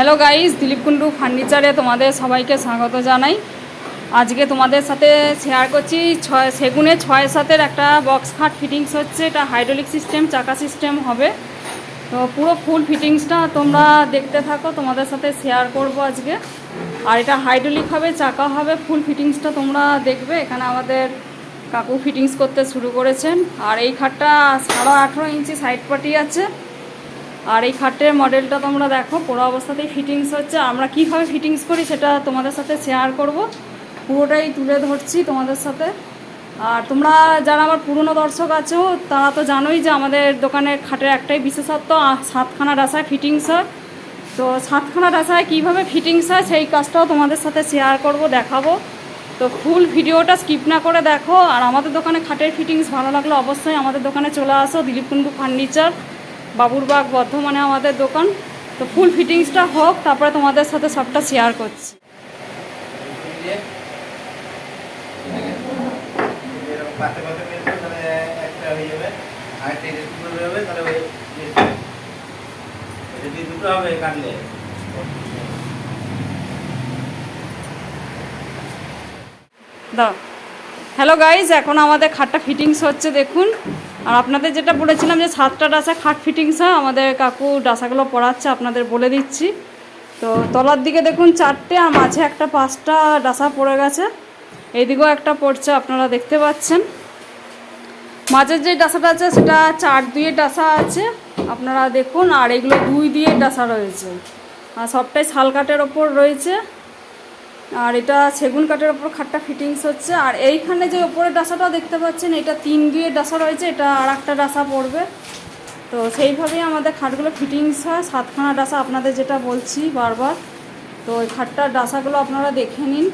Hello guys Dilip Kundu ফার্নিচারে তোমাদের সবাইকে স্বাগত জানাই। আজকে তোমাদের সাথে শেয়ার করছি ছয় সেগুনে ছয় সাতের একটা বক্স খাট ফিটিংস হচ্ছে, এটা হাইড্রোলিক সিস্টেম চাকা সিস্টেম হবে। তো পুরো ফুল ফিটিংসটা তোমরা দেখতে থাকো, তোমাদের সাথে শেয়ার করব আজকে। আর এটা হাইড্রোলিক হবে, চাকা হবে ফুল ফিটিংসটা তোমরা দেখবে। এখানে আমাদের কাকু ফিটিংস করতে শুরু করেছেন। আর এই খাটটা সাড়ে আঠেরো ইঞ্চি সাইড পাটি আছে। আর এই খাটের মডেলটা তোমরা দেখো, পুরো অবস্থাতেই ফিটিংস হচ্ছে। আমরা কীভাবে ফিটিংস করি সেটা তোমাদের সাথে শেয়ার করব। পুরোটাই তুলে ধরছি তোমাদের সাথে। আর তোমরা যারা আমার পুরনো দর্শক আছো, তারা তো জানোই যে আমাদের দোকানের খাটের একটাই বিশেষত্ব সাতখানা ডাসায় ফিটিংস হয়। তো সাতখানা ডাসায় কীভাবে ফিটিংস হয় সেই কাজটাও তোমাদের সাথে শেয়ার করব, দেখাবো। তো ফুল ভিডিওটা স্কিপ না করে দেখো। আর আমাদের দোকানে খাটের ফিটিংস ভালো লাগলে অবশ্যই আমাদের দোকানে চলে আসো, দিলীপ কুন্ডু ফার্নিচার বাবুরবাগ, বর্ধমানে আমাদের দোকান। তো ফুল ফিটিংসটা হোক, তারপরে তোমাদের সাথে সবটা শেয়ার করছি। হয়ে হয়ে হ্যালো গাইজ এখন আমাদের খাটটা ফিটিংস হচ্ছে, দেখুন। আর আপনাদের যেটা বলেছিলাম যে সাতটা ডাসা খাট ফিটিংস হয়, আমাদের কাকু ডাসাগুলো পড়াচ্ছে আপনাদের বলে দিচ্ছি। তো তলার দিকে দেখুন চারটে, আর মাঝে একটা পাঁচটা ডাসা পড়ে গেছে। এইদিকেও একটা পড়ছে, আপনারা দেখতে পাচ্ছেন। মাঝের যে ডাসাটা আছে, সেটা চার দুইয়ের ডাসা আছে। আপনারা দেখুন, আর এগুলো দুই দিয়ে ডাসা রয়েছে। আর সবটাই শাল কাঠের ওপর রয়েছে। আর এটা সেগুন কাঠের ওপর খাটটা ফিটিংস হচ্ছে। আর এইখানে যে ওপরের ডাসাটা দেখতে পাচ্ছেন, এটা তিন দিয়ে ডাসা রয়েছে, এটা আর একটা ডাসা পড়বে। তো সেইভাবেই আমাদের খাটগুলো ফিটিংস হয়। সাতখানা ডাসা আপনাদের যেটা বলছি বারবার। তো ওই খাটটার ডাসাগুলো আপনারা দেখে নিন।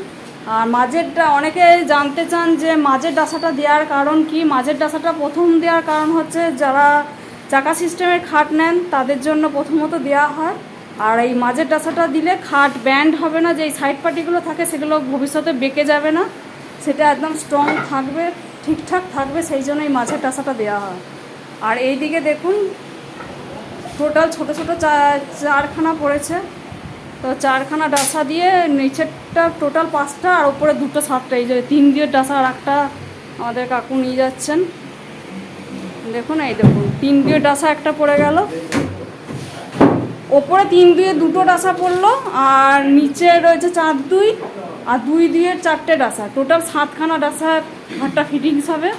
আর মাঝেরটা, অনেকে জানতে চান যে মাঝের ডাসাটা দেওয়ার কারণ কি? মাঝের ডাসাটা প্রথম দেওয়ার কারণ হচ্ছে যারা চাকা সিস্টেমের খাট নেন, তাদের জন্য প্রথমত দেওয়া হয়। আর এই মাঝের ডাসাটা দিলে খাট ব্যান্ড হবে না যে সাইড পার্টিগুলো থাকে সেগুলো ভবিষ্যতে বেঁকে যাবে না। সেটা একদম স্ট্রং থাকবে, ঠিকঠাক থাকবে, সেই জন্য এই মাঝের ডাসাটা দেওয়া হয়। আর এই দিকে দেখুন টোটাল ছোট ছোট চারখানা পড়েছে। তো চারখানা ডাসা দিয়ে নিচেরটা টোটাল পাঁচটা, আর ওপরে দুটো সাতটা। এই যে তিন দিয়ে ডাসা আর একটা আমাদের কাকু নিয়ে যাচ্ছেন। দেখুন, এই দেখুন, তিন দিয়ে ডাসা একটা পড়ে গেল। ওপরে তিন দিয়ে দুটো ডাসা পড়ল, আর নিচে রয়েছে চার দুই, আর দুই দিয়ে চারটে ডাসা। টোটাল সাতখানা ডাসা ঘরটা ফিটিংস হবে।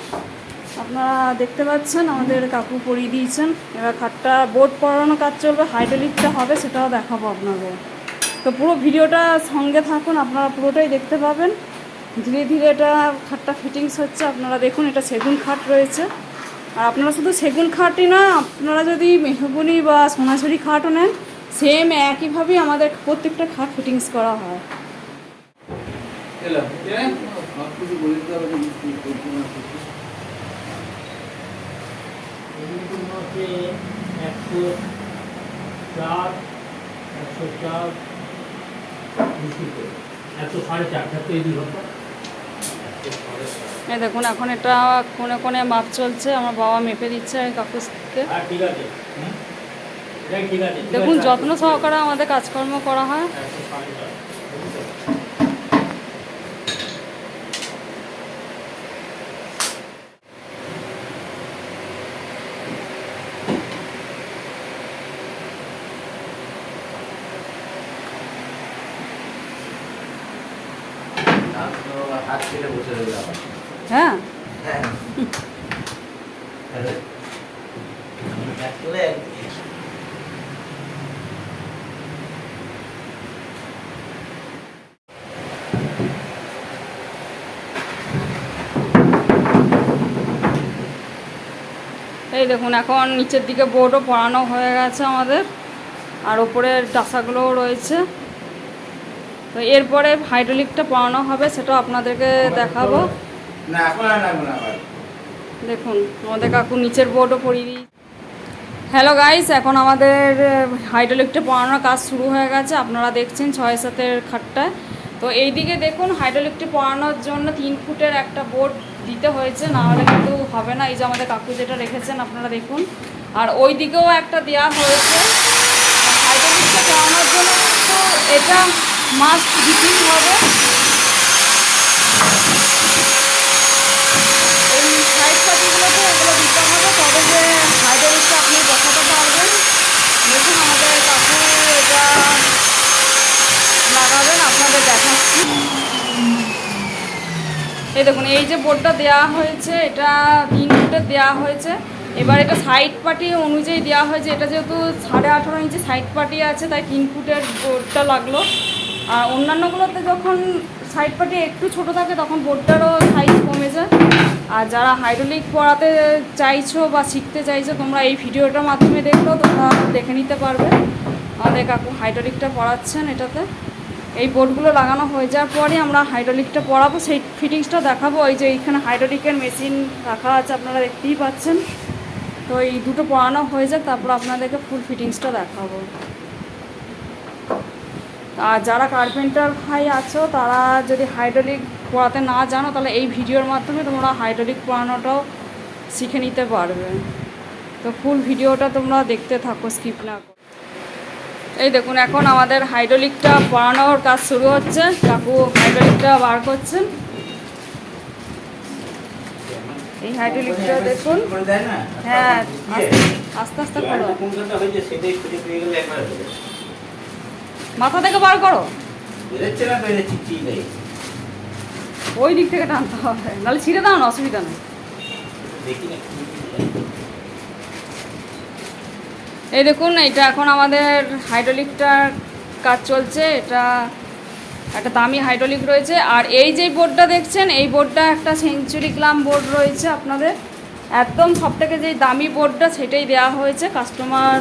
আপনারা দেখতে পাচ্ছেন, আমাদের কাকু পরিয়ে দিয়েছেন। এবার খাটটা বোর্ড পড়ানো কাজ চলবে হাইড্রোলিকটা হবে, সেটাও দেখাবো আপনাদের। তো পুরো ভিডিওটা সঙ্গে থাকুন, আপনারা পুরোটাই দেখতে পাবেন। ধীরে ধীরে এটা খাটটা ফিটিংস হচ্ছে, আপনারা দেখুন, এটা সেগুন খাট রয়েছে। আর আপনারা শুধু সেগুন খাটই না আপনারা যদি মেহগুনি বা সোনাঝুরি খাটও নেন সেম একইভাবেই আমাদের প্রত্যেকটা খাট ফিটিংস করা হয়। একশো চার একশো চার একশো সাড়ে চার একশো এই দুই ঘণ্টা এই দেখুন এখন এটা কোনে কোনে মাপ চলছে আমার বাবা মেপে দিচ্ছে কাকুকে হ্যাঁ দেখুন যত্ন সহকারে আমাদের কাজকর্ম করা হয় একশো সাড়ে চার বুঝতে পেরেছি। আর তো হাত কেটে বসে রইল আবার হ্যাঁ। হ্যাঁ। এই দেখুন এখন নিচের দিকে বোর্ডও পড়ানো হয়ে গেছে আমাদের। আর ওপরের ডাসাগুলোও রয়েছে। তো এরপরে হাইড্রোলিকটা পড়ানো হবে সেটা আপনাদেরকে দেখাবো। দেখুন আমাদের কাকু নিচের বোর্ডও পরিয়ে দিই হ্যালো গাইস এখন আমাদের হাইড্রোলিকটা পড়ানোর কাজ শুরু হয়ে গেছে। আপনারা দেখছেন ছয় সাতের খাটটায়। তো এইদিকে দেখুন হাইড্রোলিকটি পড়ানোর জন্য তিন ফুটের একটা বোর্ড দিতে হয়েছে। না হলে কিন্তু হবে না। এই যে আমাদের কাকু যেটা রেখেছেন আপনারা দেখুন। আর ওই দিকেও একটা দেওয়া হয়েছে। হাইড্রোলিকটা পড়ানোর জন্য কিন্তু এটা মাস্ট দিতেই হবে। এই সাইড পাটিগুলোতে এগুলো দিতে হবে, তবে যে হাইড্রোলিকটা আপনি বসাতে পারবেন দেখুন আমাদের কাকু এটা লাগাবেন, আপনাদের দেখাচ্ছি। এই দেখুন, এই যে বোর্ডটা দেওয়া হয়েছে, এটা তিন ফুটের দেওয়া হয়েছে। এবার এটা সাইড পাটি অনুযায়ী দেওয়া হয়েছে। এটা যেহেতু সাড়ে আঠারো ইঞ্চি সাইড পাটি আছে, তাই তিন ফুটের বোর্ডটা লাগল। আর অন্যান্যগুলোতে যখন সাইড পাটি একটু ছোট থাকে, তখন বোর্ডটারও সাইজ কমে যায়। আর যারা হাইড্রোলিক পড়াতে চাইছো বা শিখতে চাইছো, তোমরা এই ভিডিওটার মাধ্যমে দেখলেও তোমরা দেখে নিতে পারবে। আমাদের কাকু হাইড্রোলিকটা পড়াচ্ছেন এটাতে। এই বোর্ডগুলো লাগানো হয়ে যাওয়ার পরে আমরা হাইড্রোলিকটা পড়াবো। সেই ফিটিংসটা দেখাবো। ওই যে এইখানে হাইড্রোলিকের মেশিন রাখা আছে, আপনারা দেখতেই পাচ্ছেন। তো এই দুটো পড়ানো হয়ে যাক, তারপর আপনাদেরকে ফুল ফিটিংসটা দেখাবো। আর যারা কার্পেন্টার ভাই আছো তারা যদি হাইড্রোলিক পড়াতে না জানো তাহলে এই ভিডিওর মাধ্যমে তোমরা হাইড্রোলিক পড়ানোটাও শিখে নিতে পারবে তো ফুল ভিডিওটা তোমরা দেখতে থাকো স্কিপ না এই দেখুন এখন আমাদের হাইড্রোলিকটা পড়ানোর কাজ শুরু হচ্ছে কাকু হাইড্রোলিকটা বার করছেন এই হাইড্রোলিকটা দেখুন হ্যাঁ আস্তে আস্তে করো মাথা থেকে বার করো। বেরোচ্ছে না বেরোচ্ছে ঠিক ওই দিক থেকে টানতে হবে নাহলে ছিঁড়ে দাও না অসুবিধা নেই। এই দেখুন এটা এখন আমাদের হাইড্রোলিকটার কাজ চলছে এটা একটা দামি হাইড্রোলিক রয়েছে। আর এই যে বোর্ডটা দেখছেন এই বোর্ডটা একটা সেঞ্চুরি ক্লাম বোর্ড রয়েছে আপনাদের। একদম সব থেকে যে দামি বোর্ডটা সেটাই দেওয়া হয়েছে। কাস্টমার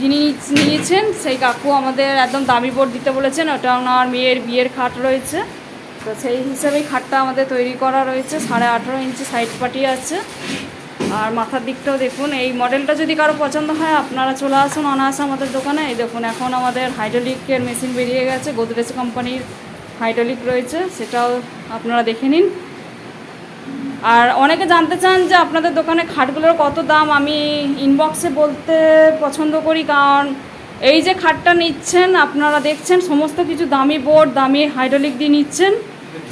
যিনি নিয়েছেন, সেই কাকু আমাদের একদম দামি বোর্ড দিতে বলেছেন। ওটা ওনার মেয়ের বিয়ের খাট রয়েছে। তো সেই হিসাবেই খাটটা আমাদের তৈরি করা রয়েছে। সাড়ে আঠেরো ইঞ্চি সাইড পাটি আছে। আর মাথার দিকটাও দেখুন, এই মডেলটা যদি কারও পছন্দ হয়, আপনারা চলে আসুন অনায়াসে আমাদের দোকানে। এই দেখুন, এখন আমাদের হাইড্রোলিকের মেশিন বেরিয়ে গেছে। গোদরেজ কোম্পানির হাইড্রোলিক রয়েছে, সেটাও আপনারা দেখে নিন। আর অনেকে জানতে চান যে আপনাদের দোকানে খাটগুলোর কত দাম, আমি ইনবক্সে বলতে পছন্দ করি, কারণ এই যে খাটটা নিচ্ছেন, আপনারা দেখছেন, সমস্ত কিছু দামি বোর্ড দামি হাইড্রোলিক দিয়ে নিচ্ছেন।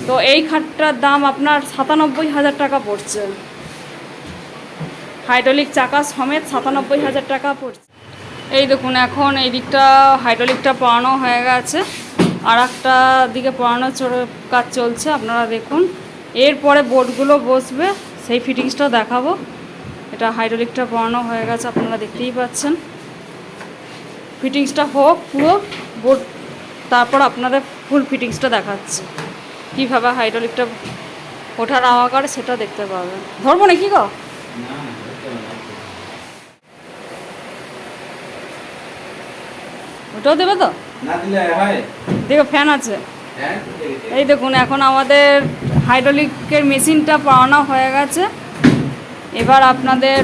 তো এই খাটটার দাম আপনার সাতানব্বই হাজার টাকা পড়ছে। হাইড্রোলিক চাকা সমেত সাতানব্বই হাজার টাকা পড়ছে। এই দেখুন, এখন এই দিকটা হাইড্রোলিকটা পড়ানো হয়ে গেছে। আর একটা দিকে পড়ানো চড়- কাজ চলছে, আপনারা দেখুন। এরপরে বোর্ডগুলো বসবে সেই ফিটিংসটা দেখাবো। এটা হাইড্রোলিকটা পড়ানো হয়ে গেছে আপনারা দেখতেই পাচ্ছেন। ফিটিংসটা হোক পুরো বোর্ড তারপর আপনাদের ফুল ফিটিংসটা দেখাচ্ছে। কীভাবে হাইড্রোলিকটা ওঠার আওয়া করে সেটা দেখতে পাবেন ধরবো নাকি গো? না, না, ধরতে ওটাও দেবে তো দেখো ফ্যান আছে। হ্যাঁ। এই দেখুন এখন আমাদের হাইড্রোলিকের মেশিনটা পড়ানো হয়ে গেছে। এবার আপনাদের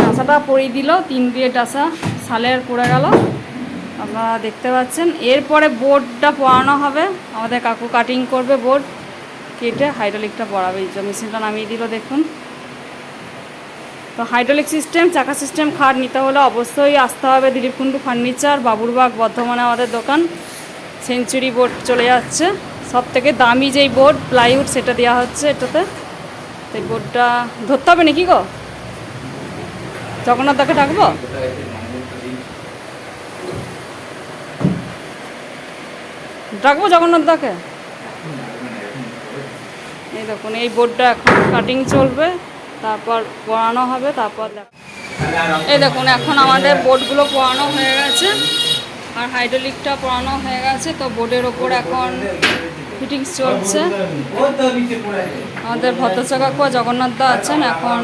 টাসাটা পরিয়ে দিল, তিন দিয়ে টাসা সালের পড়ে গেল। আপনারা দেখতে পাচ্ছেন, এরপরে বোর্ডটা পড়ানো হবে। আমাদের কাকু কাটিং করবে বোর্ড, কেটে হাইড্রোলিকটা পড়াবে। এই মেশিনটা নামিয়ে দিল, দেখুন। তো হাইড্রোলিক সিস্টেম, চাকা সিস্টেম, খাট নিতে হলে অবশ্যই আসতে হবে। দিলীপ কুণ্ডু ফার্নিচার, বাবুরবাগ, বর্ধমানে আমাদের দোকান। সেঞ্চুরি বোর্ড চলে যাচ্ছে। সব থেকে দামি যেই বোর্ড প্লাইউড সেটা দেওয়া হচ্ছে এটাতে। এই বোর্ডটা ধরতে হবে নাকি গো? জগন্নাথ দাকে ডাকবো। ডাকবো জগন্নাথ দাকে এই দেখুন, এই বোর্ডটা এখন কাটিং চলবে, তারপর পড়ানো হবে, তারপর এই দেখুন, এখন আমাদের বোর্ডগুলো পড়ানো হয়ে গেছে। আর হাইড্রোলিকটা পড়ানো হয়ে গেছে, তো বোর্ডের ওপর এখন ফিটিংস চলছে। আমাদের ভদ্রচকাকু আর জগন্নাথ দা আছেন, এখন।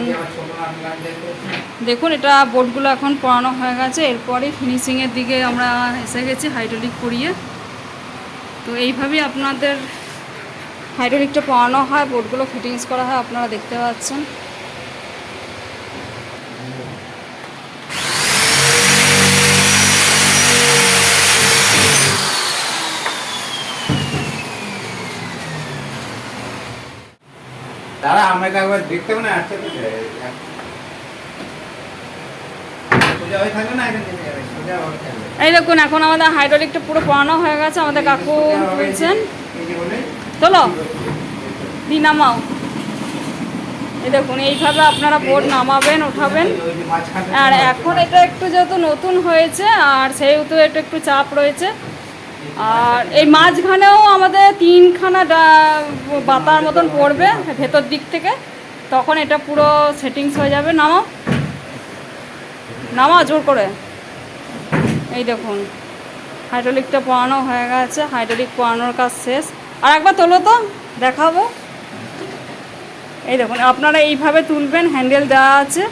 দেখুন, এটা বোর্ডগুলো এখন পড়ানো হয়ে গেছে। এরপরে ফিনিশিংয়ের দিকে আমরা এসে গেছি হাইড্রোলিক করিয়ে তো এইভাবেই আপনাদের হাইড্রোলিকটা পড়ানো হয়, বোর্ডগুলো ফিটিংস করা হয়, আপনারা দেখতে পাচ্ছেন। দাঁড়া আমাকে একবার দেখতে হবে না আচ্ছা তো, এই দেখুন এখন আমাদের হাইড্রোলিকটা পুরো পড়ানো হয়ে গেছে আমাদের কাকু বলছেন চলো দি নামাও। এই দেখুন এইভাবে আপনারা বোর্ড নামাবেন ওঠাবেন। আর এখন এটা একটু যেহেতু নতুন হয়েছে আর সেহেতু এটা একটু চাপ রয়েছে আর এই মাঝখানেও আমাদের তিনখানা বাতার মতন পড়বে ভেতর দিক থেকে। তখন এটা পুরো সেটিংস হয়ে যাবে। নামা নামা জোর করে। এই দেখুন। হাইড্রোলিকটা পোড়ানো হয়ে গেছে। হাইড্রোলিক পোড়ানোর কাজ শেষ। আর একবার তোলো তো। দেখাবো। এই দেখুন, আপনারা এইভাবে তুলবেন। হ্যান্ডেল দেওয়া আছে।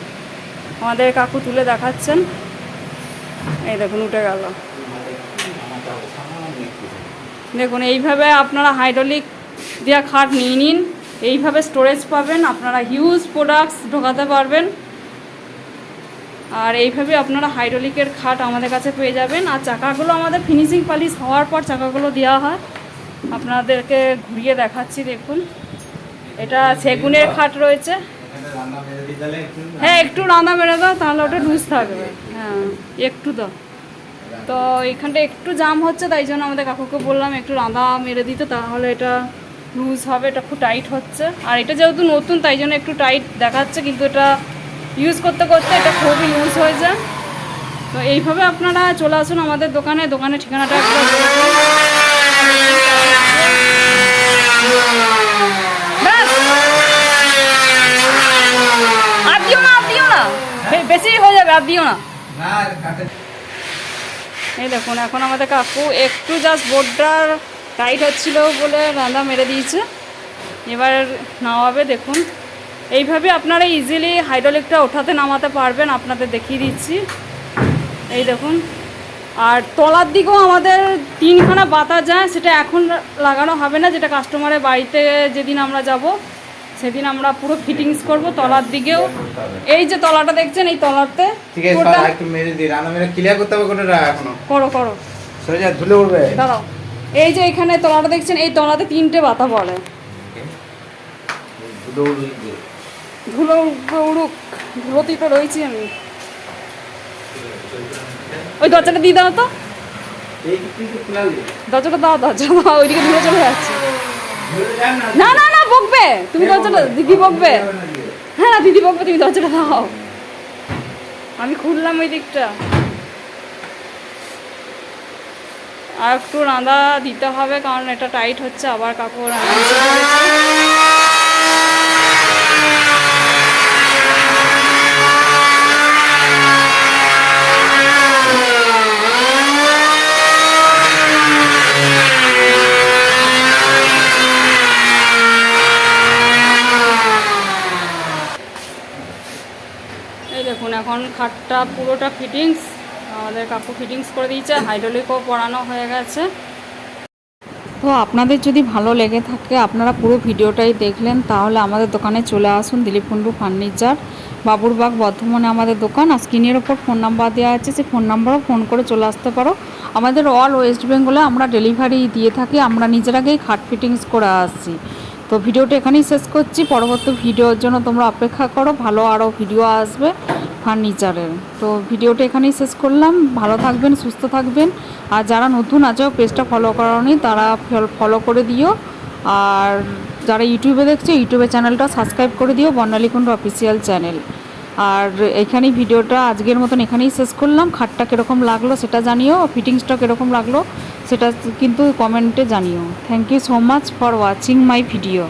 আমাদের কাকু তুলে দেখাচ্ছেন। এই দেখুন, উঠে গেল। দেখুন, এইভাবে আপনারা হাইড্রোলিক দেওয়া খাট নিয়ে নিন, এইভাবে স্টোরেজ পাবেন, আপনারা হিউজ প্রোডাক্টস ঢোকাতে পারবেন। আর এইভাবে আপনারা হাইড্রোলিকের খাট আমাদের কাছে পেয়ে যাবেন। আর চাকাগুলো আমাদের ফিনিশিং পালিশ হওয়ার পর চাকাগুলো দেওয়া হয়। আপনাদেরকে ঘুরিয়ে দেখাচ্ছি, দেখুন। এটা সেগুনের খাট রয়েছে। হ্যাঁ একটু রান্না মেরে দাও, তাহলে ওটা লুজ থাকবে। হ্যাঁ একটু দাও। তো এখানটা একটু জাম হচ্ছে, তাই জন্য আমাদের কাকুকে বললাম একটু রাঁধা মেরে দিতে, তাহলে এটা লুজ হবে, এটা খুব টাইট হচ্ছে। আর এটা যেহেতু নতুন, তাই জন্য একটু টাইট দেখাচ্ছে, কিন্তু এটা ইউজ করতে করতে এটা খুবই লুজ হয়ে যায়। তো এইভাবে আপনারা চলে আসুন আমাদের দোকানে, দোকানের ঠিকানাটা দিও দিও না। বেশি হয়ে যাবে, আর দিও না। এই দেখুন, এখন আমাদের কাকু একটু জাস্ট বোর্ডটার টাইট হচ্ছিল বলে রাঁধা মেরে দিয়েছে। এবার নামাবে, দেখুন। এইভাবে আপনারা ইজিলি হাইড্রোলিকটা ওঠাতে নামাতে পারবেন, আপনাদের দেখিয়ে দিচ্ছি। এই দেখুন, আর তলার দিকেও আমাদের তিনখানা বাতা যায়, সেটা এখন লাগানো হবে না, যেটা কাস্টমারের বাড়িতে যেদিন আমরা যাব। সেদিন আমরা পুরো ফিটিংস করব তলার দিকেও। এই যে তলাটা দেখছেন এই তলাতে ঠিক আছে একটু মেরে দিই। রান্না মেরে ক্লিয়ার করতে হবে কোনটা এখনও। করো করো। সোজা ধুলে উঠবে। দাঁড়াও। এই যে এখানে তলাটা দেখছেন এই তলাতে তিনটে বাতা পড়ে। ধুলে উড়ুক। ধুলোতেই তো রয়েছি আমি। ওই দরজাটা দিয়ে দাও তো। দরজাটা দাও দরজা দাও ওইদিকে ধুলো চলে যাচ্ছে। না না বকবে? তুমি দরজাটা দিদি বকবে? হ্যাঁ না দিদি বকবে তুমি দরজাটা দাও। আমি খুললাম ওই দিকটা। আর একটু রাঁধা দিতে হবে কারণ এটা টাইট হচ্ছে আবার কাকু রাঁধা দেখুন, এখন খাটটা পুরোটা ফিটিংস আমাদের কাকু ফিটিংস করে দিয়েছে হাইড্রোলিকও পরানো হয়ে গেছে। তো আপনাদের যদি ভালো লেগে থাকে, আপনারা পুরো ভিডিওটাই দেখলেন, তাহলে আমাদের দোকানে চলে আসুন দিলীপ কুণ্ডু ফার্নিচার, বাবুরবাগ বর্ধমানে আমাদের দোকান। আর স্ক্রিনের ওপর ফোন নাম্বার দেওয়া আছে, সেই ফোন নাম্বারও ফোন করে চলে আসতে পারো। আমাদের অল ওয়েস্ট বেঙ্গলে আমরা ডেলিভারি দিয়ে থাকি, আমরা নিজের আগেই খাট ফিটিংস করে আসছি। তো ভিডিওটা এখানেই শেষ করছি, পরবর্তী ভিডিওর জন্য তোমরা অপেক্ষা করো, ভালো আরও ভিডিও আসবে। ফার্নিচারের। তো ভিডিওটা এখানেই শেষ করলাম। ভালো থাকবেন, সুস্থ থাকবেন। আর যারা নতুন আছো, পেজটা ফলো করানি তারা ফলো করে দিও। আর যারা ইউটিউবে দেখছ, ইউটিউবে চ্যানেলটা সাবস্ক্রাইব করে দিও, বর্ণালীকুণ্ড অফিসিয়াল চ্যানেল আর এখানেই ভিডিওটা আজকের মতন এখানেই শেষ করলাম। খাটটা কীরকম লাগল সেটা জানিও ফিটিংসটা কীরকম লাগল সেটা কিন্তু কমেন্টে জানিও। Thank you so much for watching my video